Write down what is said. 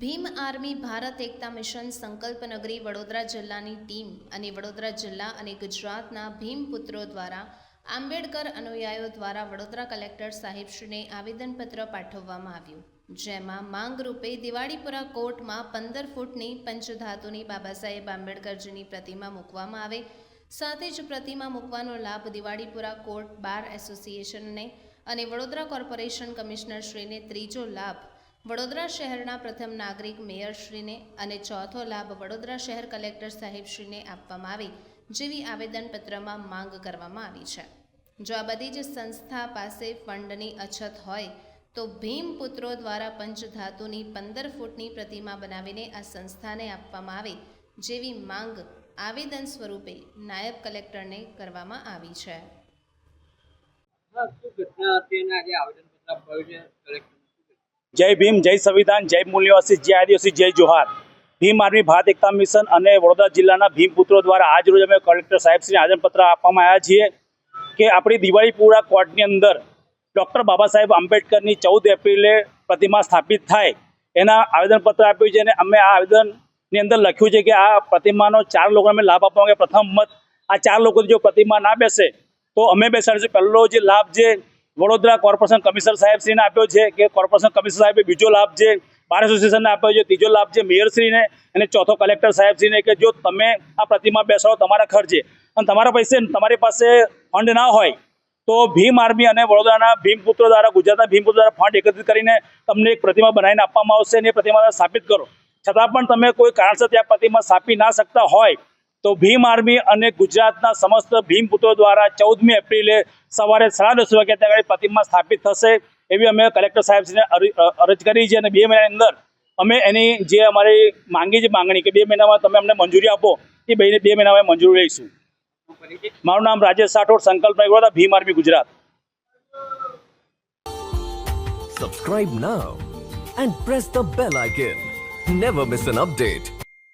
Bhim army Bharat Ekta mission સંકલ્પ નગરી વડોદરા જિલ્લાની ટીમ અને વડોદરા જિલ્લા અને ગુજરાતના ભીમ પુત્રો દ્વારા આંબેડકર અનુયાયીઓ દ્વારા વડોદરા કલેક્ટર સાહેબશ્રીને આવેદનપત્ર પાઠવવામાં આવ્યું. જેમાં માંગ રૂપે દિવાળીપુરા કોર્ટમાં પંદર ફૂટની પંચધાતુની બાબા સાહેબ આંબેડકરજીની પ્રતિમા મૂકવામાં આવે. સાથે જ પ્રતિમા મૂકવાનો લાભ દિવાળીપુરા કોર્ટ બાર એસોસિએશનને અને વડોદરા કોર્પોરેશન કમિશનરશ્રીને ત્રીજો લાભ વડોદરા શહેરના પ્રથમ નાગરિક મેયરશ્રીને અને ચોથો લાભ વડોદરા શહેર કલેક્ટર સાહેબશ્રીને આપવામાં આવે, જેવી આવેદનપત્રમાં માંગ કરવામાં આવી છે. જો આ બધી જ સંસ્થા પાસે ફંડની અછત હોય, તો ભીમ પુત્રો દ્વારા પંચધાતુની પંદર ફૂટની પ્રતિમા બનાવીને આ સંસ્થાને આપવામાં આવે, જેવી માંગ આવેદન સ્વરૂપે નાયબ કલેક્ટરને કરવામાં આવી છે. શું છે જય ભીમ, જય સંવિધાન, જય મૂલ્યવાસી, જય આદિવાસી, જય જોહાર. ભીમ આર્મી ભારત એકતા મિશન અને વડોદરા જિલ્લાના ભીમ પુત્રો દ્વારા આજ રોજ અમે કલેક્ટર સાહેબશ્રીને આવેદનપત્ર આપવામાં આવ્યા છીએ કે આપણી દિવાળીપુરા કોર્ટની અંદર ડૉક્ટર બાબા સાહેબ આંબેડકરની ચૌદ એપ્રિલે પ્રતિમા સ્થાપિત થાય એના આવેદનપત્ર આપ્યું છે અને અમે આ આવેદનની અંદર લખ્યું છે કે આ પ્રતિમાનો ચાર લોકોને અમે લાભ આપવા પ્રથમ મત, આ ચાર લોકોની જો પ્રતિમા ના બેસે તો અમે બેસાડીશું. પહેલો જે લાભ જે વડોદરા કોર્પોરેશન કમિશનર સાહેબશ્રીને આપ્યો છે કે કોર્પોરેશન કમિશનર સાહેબે બીજો લાભ છે બાર એસોસિએશનને આપ્યો છે, ત્રીજો લાભ છે મેયરશ્રીને અને ચોથો કલેક્ટર સાહેબશ્રીને કે જો તમે આ પ્રતિમા બેસાડો, તમારા ખર્ચે અને તમારા પૈસે તમારી પાસે ફંડ ના હોય તો ભીમ આર્મી અને વડોદરાના ભીમપુત્ર દ્વારા, ગુજરાતના ભીમપુત્ર દ્વારા ફંડ એકત્રિત કરીને તમને એક પ્રતિમા બનાવીને આપવામાં આવશે અને એ પ્રતિમા સ્થાપિત કરો. છતાં પણ તમે કોઈ કારણસર ત્યાં પ્રતિમા સ્થાપી ના શકતા હોય તો ભીમ આર્મી અને ગુજરાતના સમસ્ત ભીમ પુત્રો દ્વારા ચૌદમી એપ્રિલે સવારે સાડા દસ વાગ્યા ત્યાં પ્રતિમા સ્થાપિત થશે એવી અમે કલેક્ટર સાહેબશ્રીને અરજ કરી છે અને બે મહિનાની અંદર અમે એની જે અમારી માંગી છે માંગણી કે બે મહિનામાં તમે અમને મંજૂરી આપો એ બે બે મહિનામાં મંજૂરી લઈશું મારું નામ Rajesh Sathod Sankalp Vadodara, Bhim army Gujarat Subscribe now and press the bell icon. Never miss an update.